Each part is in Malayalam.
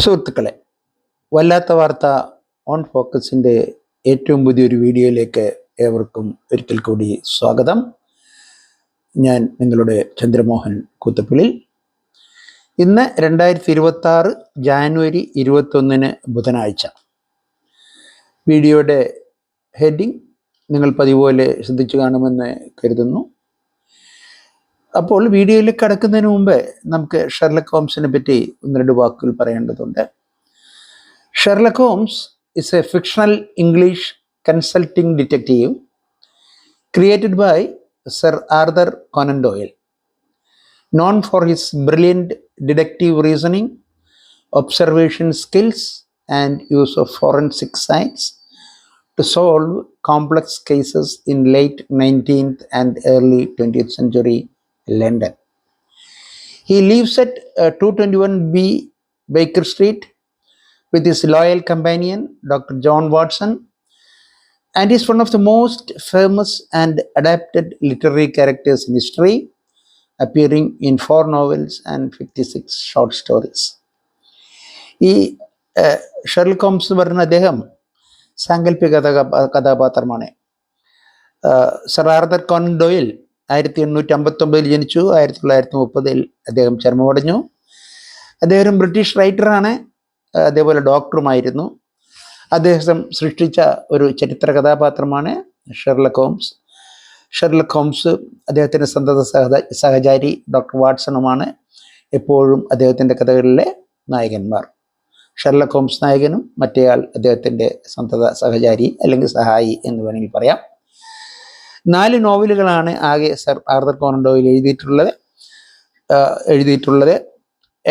സുഹൃത്തുക്കളെ വല്ലാത്ത വാർത്ത ഓൺ ഫോക്കസിന്റെ ഏറ്റവും പുതിയൊരു വീഡിയോയിലേക്ക് ഏവർക്കും ഒരിക്കൽ കൂടി സ്വാഗതം. ഞാൻ നിങ്ങളുടെ ചന്ദ്രമോഹൻ കൂത്തപ്പിളിൽ ഇന്ന് രണ്ടായിരത്തി ഇരുപത്തി ആറ് ജാനുവരി ഇരുപത്തൊന്നിന് ബുധനാഴ്ച. വീഡിയോയുടെ ഹെഡിങ് നിങ്ങൾ പതിപോലെ ശ്രദ്ധിച്ചു കാണുമെന്ന് കരുതുന്നു. അപ്പോൾ വീഡിയോയിലേക്ക് കിടക്കുന്നതിന് മുമ്പേ നമുക്ക് ഷെർലക് ഹോംസിനെ പറ്റി ഒന്ന് രണ്ട് വാക്കുകൾ പറയേണ്ടതുണ്ട്. Sherlock Holmes is a fictional English consulting detective created by sir Arthur Conan Doyle known for his brilliant deductive reasoning observation skills and use of forensic science to solve complex cases in late nineteenth and early twentieth century London. He lives at uh, 221B Baker Street with his loyal companion, Dr. John Watson, and is one of the most famous and adapted literary characters in history appearing in four novels and 56 short stories. ഈ ഏഹ്, ഷെർലക് ഹോംസ് എന്ന് പറയുന്ന അദ്ദേഹം സാങ്കല്പിക കഥാ കഥാപാത്രമാണ് ഏഹ്, സർ ആർദർ കോൺ ഡോയിൽ ആയിരത്തി എണ്ണൂറ്റി അമ്പത്തൊമ്പതിൽ ജനിച്ചു. ആയിരത്തി തൊള്ളായിരത്തി മുപ്പതിൽ അദ്ദേഹം ചരമമടഞ്ഞു. അദ്ദേഹം ഒരു ബ്രിട്ടീഷ് റൈറ്ററാണ്. അതേപോലെ ഡോക്ടറുമായിരുന്നു. അദ്ദേഹം സൃഷ്ടിച്ച ഒരു ചരിത്ര കഥാപാത്രമാണ് ഷെർലക് ഹോംസ്. ഷെർലക് ഹോംസ് അദ്ദേഹത്തിന്റെ സന്തത സഹ സഹചാരി ഡോക്ടർ വാട്സണുമാണ്. എപ്പോഴും അദ്ദേഹത്തിന്റെ കഥകളിലെ നായകന്മാർ. ഷെർലക് ഹോംസ് നായകനും മറ്റേയാൾ അദ്ദേഹത്തിന്റെ സന്തത സഹചാരി അല്ലെങ്കിൽ സഹായി എന്ന് വേണമെങ്കിൽ പറയാം. നാല് നോവലുകളാണ് ആകെ സർ ആർദർ കോണൻ ഡോയിൽ എഴുതിയിട്ടുള്ളത്. എഴുതിയിട്ടുള്ളത്.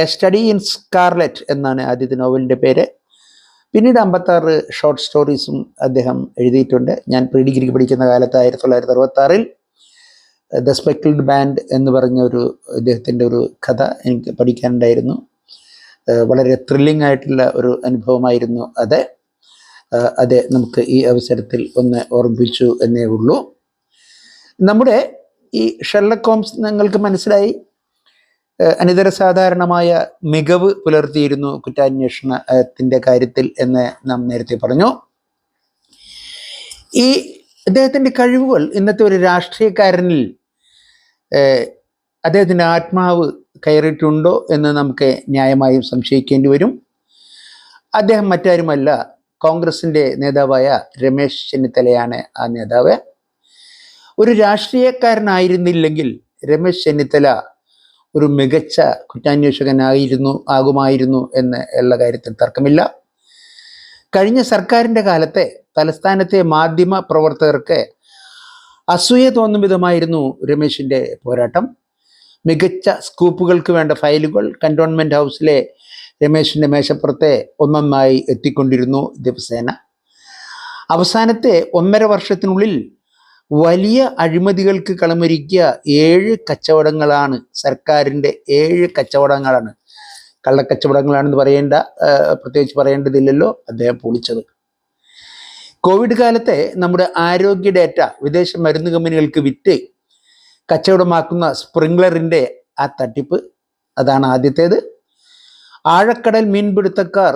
എ സ്റ്റഡി ഇൻ സ്കാർലെറ്റ് എന്നാണ് ആദ്യത്തെ നോവലിന്റെ പേര്. പിന്നീട് അമ്പത്താറ് ഷോർട്ട് സ്റ്റോറീസും അദ്ദേഹം എഴുതിയിട്ടുണ്ട്. ഞാൻ പ്രീ ഡിഗ്രിക്ക് പഠിക്കുന്ന കാലത്ത് ആയിരത്തി തൊള്ളായിരത്തി അറുപത്തി ആറിൽ ദ സ്പെക്കിൾഡ് ബാൻഡ് എന്ന് പറഞ്ഞ ഒരു അദ്ദേഹത്തിന്റെ ഒരു കഥ എനിക്ക് പഠിക്കാനുണ്ടായിരുന്നു. വളരെ ത്രില്ലിംഗ് ആയിട്ടുള്ള ഒരു അനുഭവമായിരുന്നു അതെ. അത് നമുക്ക് ഈ അവസരത്തിൽ ഒന്ന് ഓർമ്മിപ്പിച്ചു എന്നേ ഉള്ളൂ. നമ്മുടെ ഈ ഷെർലക് ഹോംസ് നിങ്ങൾക്ക് മനസ്സിലായി? അനിതര സാധാരണമായ മികവ് പുലർത്തിയിരുന്നു കുറ്റാന്വേഷണത്തിന്റെ കാര്യത്തിൽ എന്ന് നാം നേരത്തെ പറഞ്ഞു. ഈ അദ്ദേഹത്തിന്റെ കഴിവുകൾ ഇന്നത്തെ ഒരു രാഷ്ട്രീയക്കാരനിൽ അദ്ദേഹത്തിന്റെ ആത്മാവ് കയറിയിട്ടുണ്ടോ എന്ന് നമുക്ക് ന്യായമായും സംശയിക്കേണ്ടി വരും. അദ്ദേഹം മറ്റാരുമല്ല കോൺഗ്രസിന്റെ നേതാവായ രമേശ് ചെന്നിത്തലയാണ് ആ നേതാവ്. ഒരു രാഷ്ട്രീയക്കാരനായിരുന്നില്ലെങ്കിൽ രമേശ് ചെന്നിത്തല ഒരു മികച്ച കുറ്റാന്വേഷകനായിരുന്നു ആകുമായിരുന്നു എന്ന് ഉള്ള കാര്യത്തിൽ തർക്കമില്ല. കഴിഞ്ഞ സർക്കാരിന്റെ കാലത്തെ തലസ്ഥാനത്തെ മാധ്യമ പ്രവർത്തകർക്ക് അസൂയ തോന്നും വിധമായിരുന്നു രമേശിന്റെ പോരാട്ടം. മികച്ച സ്കൂപ്പുകൾക്ക് വേണ്ട ഫയലുകൾ കന്റോൺമെന്റ് ഹൗസിലെ രമേശിന്റെ മേശപ്പുറത്തെ ഒന്നൊന്നായി എത്തിക്കൊണ്ടിരുന്നു ദിവസേന. അവസാനത്തെ ഒന്നര വർഷത്തിനുള്ളിൽ വലിയ അഴിമതികൾക്ക് കളമൊരുക്കിയ ഏഴ് കച്ചവടങ്ങളാണ് സർക്കാരിന്റെ ഏഴ് കച്ചവടങ്ങളാണ്. കള്ളക്കച്ചവടങ്ങളാണെന്ന് പറയേണ്ട പ്രത്യേകിച്ച് പറയേണ്ടതില്ലല്ലോ അദ്ദേഹം പൊളിച്ചത്. കോവിഡ് കാലത്തെ നമ്മുടെ ആരോഗ്യ ഡേറ്റ വിദേശ മരുന്ന് കമ്പനികൾക്ക് വിറ്റ് കച്ചവടമാക്കുന്ന സ്പ്രിംഗ്ലറിന്റെ ആ തട്ടിപ്പ് അതാണ് ആദ്യത്തേത്. ആഴക്കടൽ മീൻപിടുത്തക്കാർ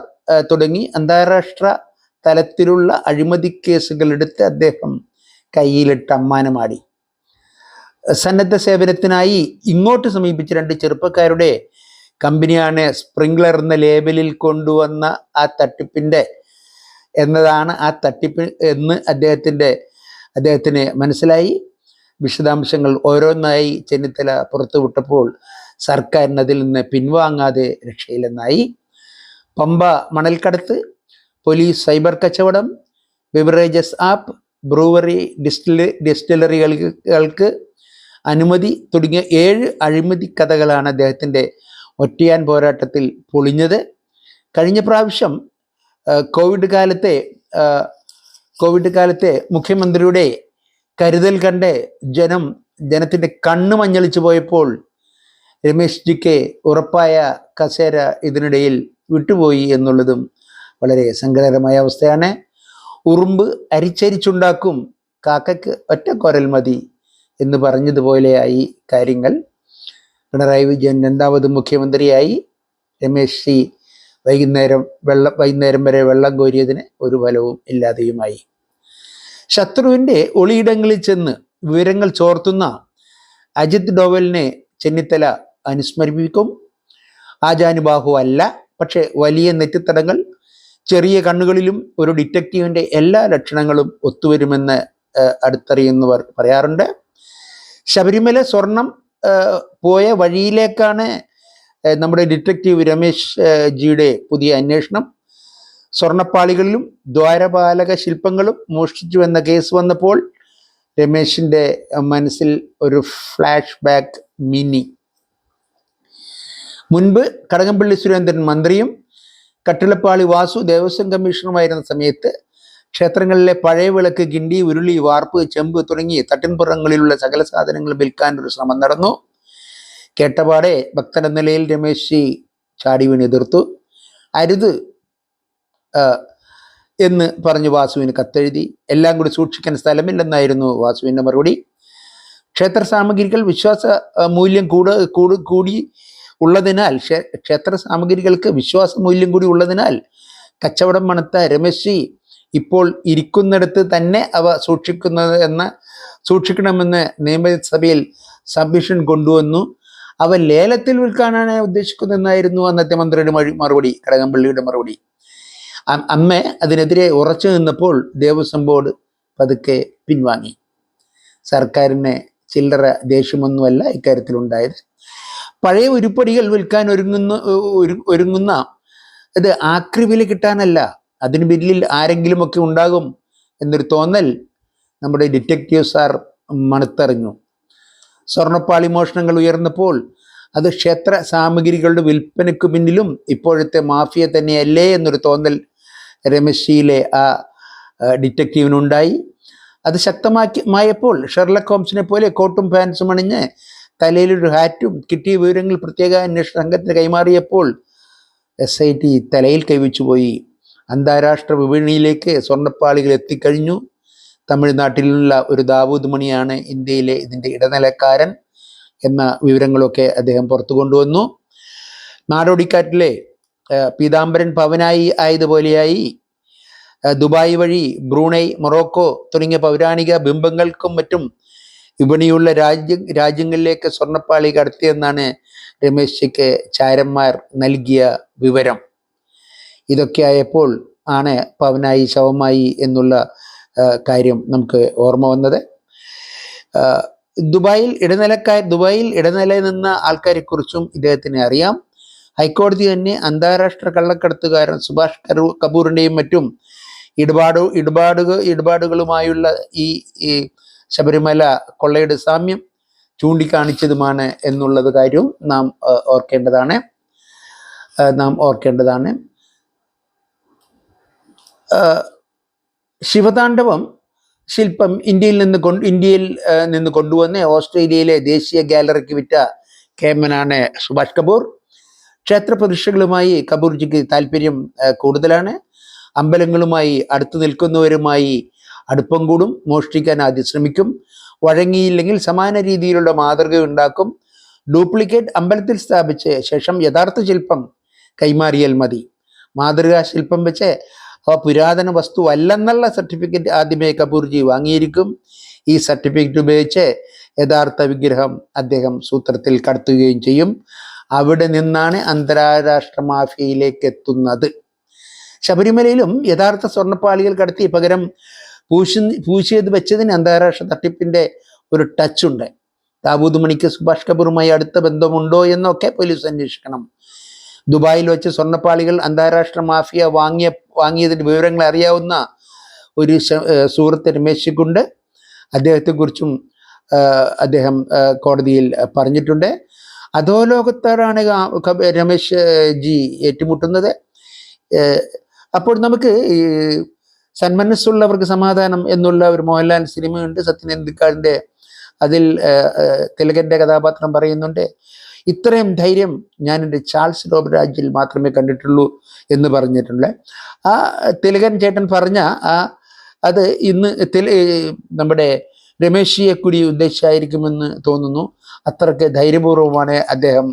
തുടങ്ങി അന്താരാഷ്ട്ര തലത്തിലുള്ള അഴിമതി കേസുകൾ എടുത്ത് അദ്ദേഹം കയ്യിലിട്ട് അമ്മാനമാടി സന്നദ്ധ സേവനത്തിനായി ഇങ്ങോട്ട് സമീപിച്ച രണ്ട് ചെറുപ്പക്കാരുടെ കമ്പനിയാണ് സ്പ്രിംഗ്ലർ എന്ന ലേബലിൽ കൊണ്ടുവന്ന ആ തട്ടിപ്പിന്റെ എന്നതാണ് ആ തട്ടിപ്പ് എന്ന് അദ്ദേഹത്തിന്റെ അദ്ദേഹത്തിന് മനസ്സിലായി. വിശദാംശങ്ങൾ ഓരോന്നായി ചെന്നിത്തല പുറത്തുവിട്ടപ്പോൾ സർക്കാരിന് അതിൽ നിന്ന് പിൻവാങ്ങാതെ രക്ഷയില്ലെന്നായി. പമ്പ മണൽക്കടത്ത് പോലീസ് സൈബർ കച്ചവടം ബിവറേജസ് ആപ്പ് ബ്രൂവറി ഡിസ്റ്റിൽ ഡിസ്റ്റിലറികൾക്ക് അനുമതി തുടങ്ങിയ ഏഴ് അഴിമതി കഥകളാണ് അദ്ദേഹത്തിന്റെ ഒറ്റയാൻ പോരാട്ടത്തിൽ പൊളിഞ്ഞത്. കഴിഞ്ഞ പ്രാവശ്യം കോവിഡ് കാലത്തെ കോവിഡ് കാലത്തെ മുഖ്യമന്ത്രിയുടെ കരുതൽ കണ്ട് ജനം ജനത്തിന്റെ കണ്ണ് മഞ്ഞളിച്ചു പോയപ്പോൾ രമേശ് കെ ഉറപ്പായ കസേര ഇതിനിടയിൽ വിട്ടുപോയി എന്നുള്ളതും വളരെ സങ്കടകരമായ അവസ്ഥയാണ്. ഉറുമ്പ് അരിച്ചരിച്ചുണ്ടാക്കും. കാക്കയ്ക്ക് ഒറ്റ കൊരൽ മതി എന്ന് പറഞ്ഞതുപോലെയായി കാര്യങ്ങൾ. പിണറായി വിജയൻ രണ്ടാമത് മുഖ്യമന്ത്രിയായി. രമേശ് സി വൈകുന്നേരം വെള്ളം വൈകുന്നേരം വരെ വെള്ളം കോരിയതിന് ഒരു ഫലവും ഇല്ലാതെയുമായി. ശത്രുവിന്റെ ഒളിയിടങ്ങളിൽ ചെന്ന് വിവരങ്ങൾ ചോർത്തുന്ന അജിത് ഡോവലിനെ ചെന്നിത്തല അനുസ്മരിപ്പിക്കും. ആജാനുബാഹു അല്ല പക്ഷേ വലിയ നെറ്റിത്തടങ്ങൾ ചെറിയ കണ്ണുകളിലും ഒരു ഡിറ്റക്റ്റീവിന്റെ എല്ലാ ലക്ഷണങ്ങളും ഒത്തുവരുമെന്ന് അടുത്തറിയുന്നവർ പറയാറുണ്ട്. ശബരിമല സ്വർണം പോയ വഴിയിലേക്കാണ് നമ്മുടെ ഡിറ്റക്റ്റീവ് രമേശ് ജിയുടെ പുതിയ അന്വേഷണം. സ്വർണപ്പാളികളിലും ദ്വാരപാലക ശില്പങ്ങളും മോഷ്ടിച്ചു എന്ന കേസ് വന്നപ്പോൾ രമേശിന്റെ മനസ്സിൽ ഒരു ഫ്ലാഷ് ബാക്ക് മിനി. മുൻപ് കടകംപള്ളി സുരേന്ദ്രൻ മന്ത്രിയും കട്ടിളപ്പാളി വാസു ദേവസ്വം കമ്മീഷണറുമായിരുന്ന സമയത്ത് ക്ഷേത്രങ്ങളിലെ പഴയ വിളക്ക് ഗിണ്ടി ഉരുളി വാർപ്പ് ചെമ്പ് തുടങ്ങി തട്ടിൻപുറങ്ങളിലുള്ള സകല സാധനങ്ങൾ വിൽക്കാൻ ഒരു ശ്രമം നടന്നു. കേട്ടപാടെ ഭക്തൻ എന്ന നിലയിൽ രമേശ് ജി ചാടി എതിർത്തു. അരുത് എന്ന് പറഞ്ഞു വാസുവിന് കത്തെഴുതി. എല്ലാം കൂടി സൂക്ഷിക്കാൻ സ്ഥലമില്ലെന്നായിരുന്നു വാസുവിന്റെ മറുപടി. ക്ഷേത്ര സാമഗ്രികൾ വിശ്വാസ മൂല്യം കൂട് കൂടി ഉള്ളതിനാൽ ക്ഷേ- ക്ഷേത്ര സാമഗ്രികൾക്ക് വിശ്വാസ മൂല്യം കൂടി ഉള്ളതിനാൽ കച്ചവടം മണത്ത രമേശ് ജി ഇപ്പോൾ ഇരിക്കുന്നിടത്ത് തന്നെ അവ സൂക്ഷിക്കുന്നത് എന്ന് സൂക്ഷിക്കണമെന്ന് നിയമസഭയിൽ സബ്മിഷൻ കൊണ്ടുവന്നു. അവ ലേലത്തിൽ വിൽക്കാനാണ് ഉദ്ദേശിക്കുന്നതെന്നായിരുന്നു അന്നത്തെ മന്ത്രിയുടെ മറുപടി കടകംപള്ളിയുടെ മറുപടി. അമ്മ അതിനെതിരെ ഉറച്ചു നിന്നപ്പോൾ ദേവസ്വം ബോർഡ് പതുക്കെ പിൻവാങ്ങി. സർക്കാരിന് ചില്ലറ ദേഷ്യമൊന്നുമല്ല ഇക്കാര്യത്തിലുണ്ടായത്. പഴയ ഉരുപ്പടികൾ വിൽക്കാൻ ഒരുങ്ങുന്ന ഒരുങ്ങുന്ന ഇത് ആക്രി വില കിട്ടാനല്ല. അതിന് പിന്നിൽ ആരെങ്കിലുമൊക്കെ ഉണ്ടാകും എന്നൊരു തോന്നൽ നമ്മുടെ ഡിറ്റക്റ്റീവ് സാർ മണത്തറിഞ്ഞു. സ്വർണപ്പാളി മോഷണങ്ങൾ ഉയർന്നപ്പോൾ അത് ക്ഷേത്ര സാമഗ്രികളുടെ വിൽപ്പനയ്ക്ക് പിന്നിലും ഇപ്പോഴത്തെ മാഫിയ തന്നെയല്ലേ എന്നൊരു തോന്നൽ രമേശിയിലെ ആ ആ, ഡിറ്റക്റ്റീവിനുണ്ടായി. അത് ശക്തമാക്കി മായപ്പോൾ ഷെർലക് ഹോംസിനെ പോലെ കോട്ടും പാൻസും അണിഞ്ഞ് തലയിലൊരു ഹാറ്റും കിട്ടിയ വിവരങ്ങൾ പ്രത്യേക അന്വേഷണ സംഘത്തിന് കൈമാറിയപ്പോൾ എസ് ഐ ടി തലയിൽ കൈവച്ചു പോയി അന്താരാഷ്ട്ര വിപണിയിലേക്ക് സ്വർണപ്പാളികൾ എത്തിക്കഴിഞ്ഞു. തമിഴ്നാട്ടിലുള്ള ഒരു ദാവൂദ് മണിയാണ് ഇന്ത്യയിലെ ഇതിന്റെ ഇടനിലക്കാരൻ എന്ന വിവരങ്ങളൊക്കെ അദ്ദേഹം പുറത്തു കൊണ്ടുവന്നു. നാടോടിക്കാറ്റിലെ പീതാംബരൻ പവനായി ആയതുപോലെയായി ദുബായ് വഴി ബ്രൂണൈ മൊറോക്കോ തുടങ്ങിയ പൗരാണിക ബിംബങ്ങൾക്കും മറ്റും വിപണിയുള്ള രാജ്യ രാജ്യങ്ങളിലേക്ക് സ്വർണപ്പാളി കടത്തിയെന്നാണ് രമേശ് ജിക്ക് ചാരന്മാർ നൽകിയ വിവരം. ഇതൊക്കെ ആയപ്പോൾ ആണ് പവനായി ശവമായി എന്നുള്ള കാര്യം നമുക്ക് ഓർമ്മ വന്നത്. ദുബായിൽ ഇടനിലക്കാർ ദുബായിൽ ഇടനില നിന്ന ആൾക്കാരെക്കുറിച്ചും ഇദ്ദേഹത്തിന് അറിയാം. ഹൈക്കോടതി തന്നെ അന്താരാഷ്ട്ര കള്ളക്കടത്തുകാരൻ സുഭാഷ് കപൂറിന്റെയും മറ്റും ഇടപാട് ഇടപാടുക ഇടപാടുകളുമായുള്ള ഈ ശബരിമല കൊള്ളയുടെ സാമ്യം ചൂണ്ടിക്കാണിച്ചതുമാണ് എന്നുള്ളത് കാര്യവും നാം ഓർക്കേണ്ടതാണ്. നാം ഓർക്കേണ്ടതാണ്. ശിവതാണ്ഡവം ശില്പം ഇന്ത്യയിൽ നിന്ന് കൊണ്ട് ഇന്ത്യയിൽ നിന്ന് കൊണ്ടുവന്ന് ഓസ്ട്രേലിയയിലെ ദേശീയ ഗാലറിക്ക് വിറ്റ കേമനാണ് സുഭാഷ് കപൂർ. ക്ഷേത്ര പ്രതിഷ്ഠകളുമായി കപൂർജിക്ക് താല്പര്യം കൂടുതലാണ്. അമ്പലങ്ങളുമായി അടുത്തു നിൽക്കുന്നവരുമായി അടുപ്പം കൂടും മോഷ്ടിക്കാൻ ആദ്യം ശ്രമിക്കും. വഴങ്ങിയില്ലെങ്കിൽ സമാന രീതിയിലുള്ള മാതൃക ഉണ്ടാക്കും. ഡ്യൂപ്ലിക്കേറ്റ് അമ്പലത്തിൽ സ്ഥാപിച്ച ശേഷം യഥാർത്ഥ ശില്പം കൈമാറിയാൽ മതി. മാതൃകാ ശില്പം വെച്ച് അവ പുരാതന വസ്തു അല്ലെന്നുള്ള സർട്ടിഫിക്കറ്റ് ആദ്യമേ കപൂർജി വാങ്ങിയിരിക്കും. ഈ സർട്ടിഫിക്കറ്റ് ഉപയോഗിച്ച് യഥാർത്ഥ വിഗ്രഹം അദ്ദേഹം സൂത്രത്തിൽ കടത്തുകയും ചെയ്യും. അവിടെ നിന്നാണ് അന്താരാഷ്ട്ര മാഫിയയിലേക്ക് എത്തുന്നത്. ശബരിമലയിലും യഥാർത്ഥ സ്വർണപ്പാളികൾ കടത്തി പകരം പൂശി പൂശിയത് വെച്ചതിന് അന്താരാഷ്ട്ര തട്ടിപ്പിന്റെ ഒരു ടച്ച് ഉണ്ട്. ദാബൂദ് മണിക്ക് സുഭാഷ് കപൂറുമായി അടുത്ത ബന്ധമുണ്ടോ എന്നൊക്കെ പോലീസ് അന്വേഷിക്കണം. ദുബായിൽ വെച്ച് സ്വർണപ്പാളികൾ അന്താരാഷ്ട്ര മാഫിയ വാങ്ങിയ വാങ്ങിയതിന്റെ വിവരങ്ങൾ അറിയാവുന്ന ഒരു സുഹൃത്ത് രമേശിക്കുണ്ട് അദ്ദേഹത്തെക്കുറിച്ചും അദ്ദേഹം കോടതിയിൽ പറഞ്ഞിട്ടുണ്ട്. അധോലോകത്താരാണ് രമേശ് ജി ഏറ്റുമുട്ടുന്നത്? അപ്പോൾ നമുക്ക് ഈ സന്മനസ്സുള്ളവർക്ക് സമാധാനം എന്നുള്ള ഒരു മോഹൻലാൽ സിനിമയുണ്ട്. സത്യൻ എന്തിക്കാടിന്റെ അതിൽ തിലകന്റെ കഥാപാത്രം പറയുന്നുണ്ട്. ഇത്രയും ധൈര്യം ഞാൻ എന്റെ ചാൾസ് ലോബരാജിൽ മാത്രമേ കണ്ടിട്ടുള്ളൂ എന്ന് പറഞ്ഞിട്ടുള്ള ആ തിലകൻ ചേട്ടൻ പറഞ്ഞ ആ അത് ഇന്ന് നമ്മുടെ രമേശിയെ കൂടി ഉദ്ദേശിച്ചായിരിക്കുമെന്ന് തോന്നുന്നു. അത്രയ്ക്ക് ധൈര്യപൂർവമാണ് അദ്ദേഹം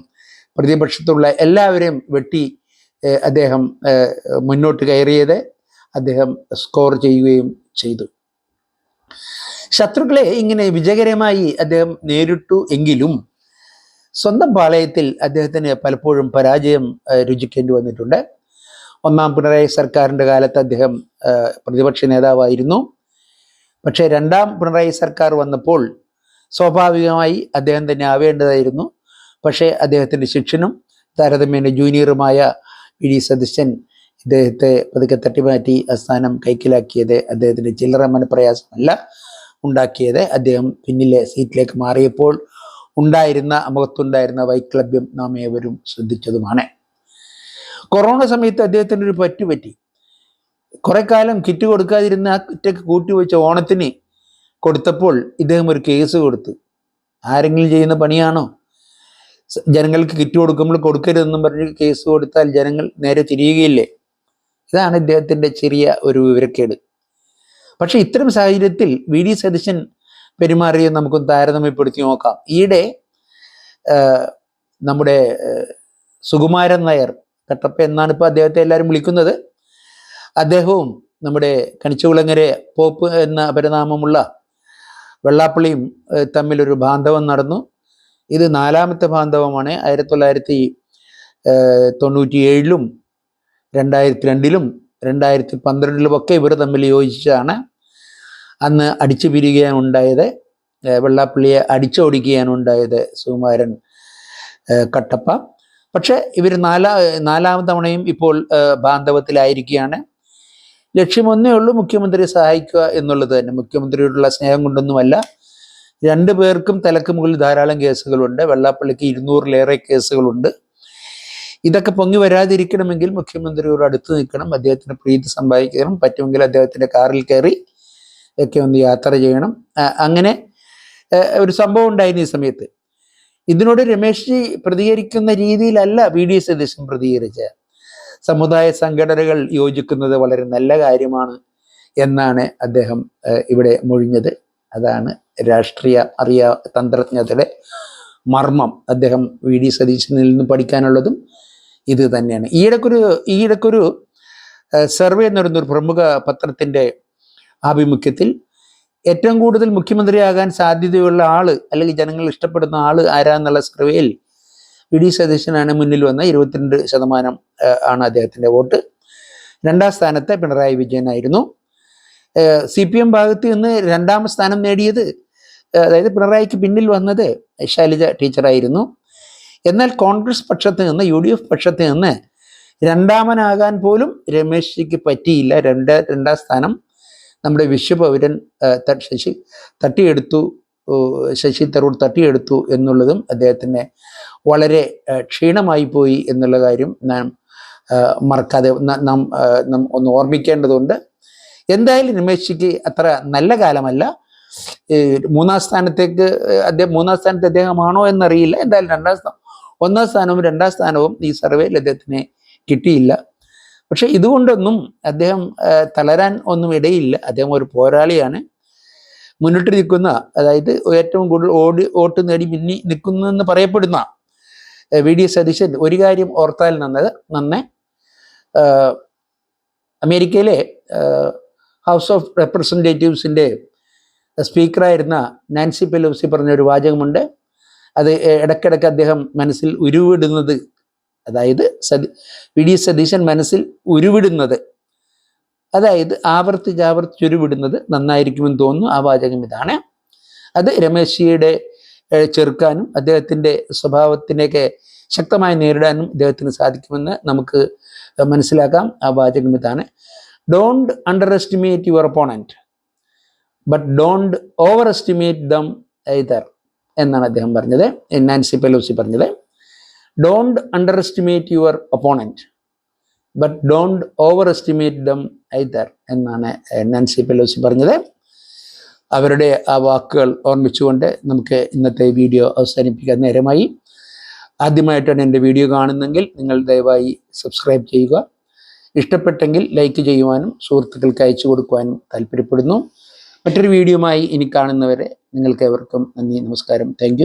പ്രതിപക്ഷത്തുള്ള എല്ലാവരെയും വെട്ടി അദ്ദേഹം മുന്നോട്ട് കയറിയത്. അദ്ദേഹം സ്കോർ ചെയ്യുകയും ചെയ്തു. ശത്രുക്കളെ ഇങ്ങനെ വിജയകരമായി അദ്ദേഹം നേരിട്ടു എങ്കിലും സ്വന്തം പാളയത്തിൽ അദ്ദേഹത്തിന് പലപ്പോഴും പരാജയം രുചിക്കേണ്ടി വന്നിട്ടുണ്ട്. ഒന്നാം പിണറായി സർക്കാരിന്റെ കാലത്ത് അദ്ദേഹം പ്രതിപക്ഷ നേതാവായിരുന്നു. പക്ഷേ രണ്ടാം പിണറായി സർക്കാർ വന്നപ്പോൾ സ്വാഭാവികമായി അദ്ദേഹം തന്നെ ആവേണ്ടതായിരുന്നു. പക്ഷേ അദ്ദേഹത്തിന്റെ ശിക്ഷനും താരതമ്യേന ജൂനിയറുമായ വി ഡി സദസ്യൻ ഇദ്ദേഹത്തെ പതുക്കെ തട്ടിമാറ്റി അസ്ഥാനം സ്ഥാനം കൈക്കലാക്കിയത് അദ്ദേഹത്തിന്റെ ചില്ലറ മനപ്രയാസമല്ല ഉണ്ടാക്കിയത്. അദ്ദേഹം പിന്നിലെ സീറ്റിലേക്ക് മാറിയപ്പോൾ ഉണ്ടായിരുന്ന മുഖത്തുണ്ടായിരുന്ന വൈക്ലഭ്യം നാം ഏവരും ശ്രദ്ധിച്ചതുമാണ്. കൊറോണ സമയത്ത് അദ്ദേഹത്തിന് ഒരു പറ്റു പറ്റി. കുറെ കാലം കിറ്റ് കൊടുക്കാതിരുന്ന ആ കിറ്റൊക്കെ കൂട്ടിവെച്ച ഓണത്തിന് കൊടുത്തപ്പോൾ ഇദ്ദേഹം ഒരു കേസ് കൊടുത്തു. ആരെങ്കിലും ചെയ്യുന്ന പണിയാണോ? ജനങ്ങൾക്ക് കിറ്റ് കൊടുക്കുമ്പോൾ കൊടുക്കരുതെന്നും പറഞ്ഞ് കേസ് കൊടുത്താൽ ജനങ്ങൾ നേരെ തിരിയുകയില്ലേ? ഇതാണ് ഇദ്ദേഹത്തിന്റെ ചെറിയ ഒരു വിവരക്കേട്. പക്ഷേ ഇത്തരം സാഹചര്യത്തിൽ വി ഡി സതീശൻ പെരുമാറിയത് നമുക്കൊന്ന് താരതമ്യപ്പെടുത്തി നോക്കാം. ഈയിടെ നമ്മുടെ സുകുമാരൻ നായർ കട്ടപ്പ എന്നാണ് ഇപ്പോൾ അദ്ദേഹത്തെ എല്ലാവരും വിളിക്കുന്നത്. അദ്ദേഹവും നമ്മുടെ കണിച്ചുകുളങ്ങരെ പോപ്പ് എന്ന അപരനാമമുള്ള വെള്ളാപ്പള്ളിയും തമ്മിലൊരു ബാന്ധവം നടന്നു. ഇത് നാലാമത്തെ ബാന്ധവമാണ്. ആയിരത്തി തൊള്ളായിരത്തി ഏഹ്, തൊണ്ണൂറ്റി ഏഴിലും രണ്ടായിരത്തി രണ്ടിലും രണ്ടായിരത്തി പന്ത്രണ്ടിലും ഒക്കെ ഇവർ തമ്മിൽ യോജിച്ചാണ് അന്ന് അടിച്ചു പിരിയുകയാണ് ഉണ്ടായത്. വെള്ളാപ്പള്ളിയെ അടിച്ചോടിക്കുകയാണ് ഉണ്ടായത് സുകുമാരൻ കട്ടപ്പ. പക്ഷേ ഇവർ നാലാ നാലാം തവണയും ഇപ്പോൾ ബാന്ധവത്തിലായിരിക്കുകയാണ്. ലക്ഷ്യം ഒന്നേ ഉള്ളൂ മുഖ്യമന്ത്രിയെ സഹായിക്കുക എന്നുള്ളത് തന്നെ. മുഖ്യമന്ത്രിയോടുള്ള സ്നേഹം കൊണ്ടൊന്നുമല്ല. രണ്ടു പേർക്കും തലക്ക് മുകളിൽ ധാരാളം കേസുകളുണ്ട്. വെള്ളാപ്പള്ളിക്ക് ഇരുന്നൂറിലേറെ കേസുകളുണ്ട്. ഇതൊക്കെ പൊങ്ങി വരാതിരിക്കണമെങ്കിൽ മുഖ്യമന്ത്രിയോട് അടുത്ത് നിൽക്കണം അദ്ദേഹത്തിന് പ്രീതി സമ്പാദിക്കണം പറ്റുമെങ്കിൽ അദ്ദേഹത്തിന്റെ കാറിൽ കയറി ഒക്കെ ഒന്ന് യാത്ര ചെയ്യണം. അങ്ങനെ ഒരു സംഭവം ഉണ്ടായിരുന്നു ഈ സമയത്ത്. ഇതിനോട് രമേശ് പ്രതികരിക്കുന്ന രീതിയിലല്ല വി ഡി സതീശൻ പ്രതികരിച്ച. സമുദായ സംഘടനകൾ യോജിക്കുന്നത് വളരെ നല്ല കാര്യമാണ് എന്നാണ് അദ്ദേഹം ഇവിടെ മൊഴിഞ്ഞത്. അതാണ് രാഷ്ട്രീയ അറിയാ തന്ത്രജ്ഞതയുടെ മർമ്മം അദ്ദേഹം വി ഡി സതീശനിൽ നിന്ന് പഠിക്കാനുള്ളതും ഇത് തന്നെയാണ്. ഈയിടക്കൊരു ഈയിടക്കൊരു സർവേ എന്ന് പറയുന്ന ഒരു പ്രമുഖ പത്രത്തിന്റെ ആഭിമുഖ്യത്തിൽ ഏറ്റവും കൂടുതൽ മുഖ്യമന്ത്രിയാകാൻ സാധ്യതയുള്ള ആൾ അല്ലെങ്കിൽ ജനങ്ങൾ ഇഷ്ടപ്പെടുന്ന ആൾ ആരാന്നുള്ള സർവേയിൽ വി. ഡി. സതീശനാണ് മുന്നിൽ വന്ന. ഇരുപത്തിരണ്ട് ശതമാനം ആണ് അദ്ദേഹത്തിന്റെ വോട്ട്. രണ്ടാം സ്ഥാനത്ത് പിണറായി വിജയനായിരുന്നു സി പി എം ഭാഗത്ത് നിന്ന് രണ്ടാം സ്ഥാനം നേടിയത് അതായത് പിണറായിക്ക് പിന്നിൽ വന്നത് ശൈലജ ടീച്ചറായിരുന്നു. എന്നാൽ കോൺഗ്രസ് പക്ഷത്ത് നിന്ന് യു ഡി എഫ് പക്ഷത്ത് നിന്ന് രണ്ടാമനാകാൻ പോലും രമേശ് ജിക്ക് പറ്റിയില്ല. രണ്ട് രണ്ടാം സ്ഥാനം നമ്മുടെ വിശ്വപൗരൻ ശശി തട്ടിയെടുത്തു ശശി തരൂർ തട്ടിയെടുത്തു എന്നുള്ളതും അദ്ദേഹത്തിന് വളരെ ക്ഷീണമായി പോയി എന്നുള്ള കാര്യം നാം മറക്കാതെ ന- നാം ഒന്ന് ഓർമ്മിക്കേണ്ടതുണ്ട്. എന്തായാലും രമേശിക്ക് അത്ര നല്ല കാലമല്ല. മൂന്നാം സ്ഥാനത്തേക്ക് അദ്ദേഹം മൂന്നാം സ്ഥാനത്ത് അദ്ദേഹമാണോ എന്നറിയില്ല. എന്തായാലും രണ്ടാം സ്ഥാനം ഒന്നാം സ്ഥാനവും രണ്ടാം സ്ഥാനവും ഈ സർവേയിൽ അദ്ദേഹത്തിന് കിട്ടിയില്ല. പക്ഷെ ഇതുകൊണ്ടൊന്നും അദ്ദേഹം തളരാൻ ഒന്നും ഇടയില്ല. അദ്ദേഹം ഒരു പോരാളിയാണ്. മുന്നിട്ട് നിൽക്കുന്ന അതായത് ഏറ്റവും കൂടുതൽ ഓടി വോട്ട് നേടി മിന്നി നിൽക്കുന്നതെന്ന് പറയപ്പെടുന്ന വി. ഡി. സതീശൻ ഒരു കാര്യം ഓർത്താൽ നന്നത് നന്നെ അമേരിക്കയിലെ ഹൗസ് ഓഫ് റെപ്രസെന്റേറ്റീവ്സിന്റെ സ്പീക്കറായിരുന്ന നാൻസി പെലോസി പറഞ്ഞൊരു വാചകമുണ്ട്. അത് ഇടയ്ക്കിടയ്ക്ക് അദ്ദേഹം മനസ്സിൽ ഉരുവിടുന്നത്. അതായത് സതി വി. ഡി. സതീശൻ മനസ്സിൽ ഉരുവിടുന്നത്. അതായത് ആവർത്തിച്ച് ആവർത്തിച്ച് ഉരുവിടുന്നത് നന്നായിരിക്കുമെന്ന് തോന്നുന്നു. ആ വാചകം ഇതാണ്. അത് രമേശിയുടെ ചെറുക്കാനും അദ്ദേഹത്തിന്റെ സ്വഭാവത്തിനെയൊക്കെ ശക്തമായി നേരിടാനും ഇദ്ദേഹത്തിന് സാധിക്കുമെന്ന് നമുക്ക് മനസ്സിലാക്കാം. ആ വാചകം ഇതാണ്. Don't underestimate your opponent but don't overestimate them either എന്നാണ് അദ്ദേഹം പറഞ്ഞത് നാൻസി പെലോസി പറഞ്ഞത്. Don't underestimate your opponent but don't overestimate them either എന്നാണ് നാൻസി പെലോസി പറഞ്ഞത്. അവരുടെ ആ വാക്കുകൾ ഓർമ്മിച്ചുകൊണ്ട് നമുക്ക് ഇന്നത്തെ വീഡിയോ അവസാനിപ്പിക്കാൻ നേരമായി. ആദ്യമായിട്ടാണ് എന്റെ വീഡിയോ കാണുന്നെങ്കിൽ നിങ്ങൾ ദയവായി സബ്സ്ക്രൈബ് ചെയ്യുക. ഇഷ്ടപ്പെട്ടെങ്കിൽ ലൈക്ക് ചെയ്യുവാനും സുഹൃത്തുക്കൾക്ക് അയച്ചു കൊടുക്കുവാനും താല്പര്യപ്പെടുന്നു. മറ്റൊരു വീഡിയോയുമായി ഇനി കാണുന്നവരെ നിങ്ങൾക്ക് എവർക്കും നന്ദി നമസ്കാരം. താങ്ക്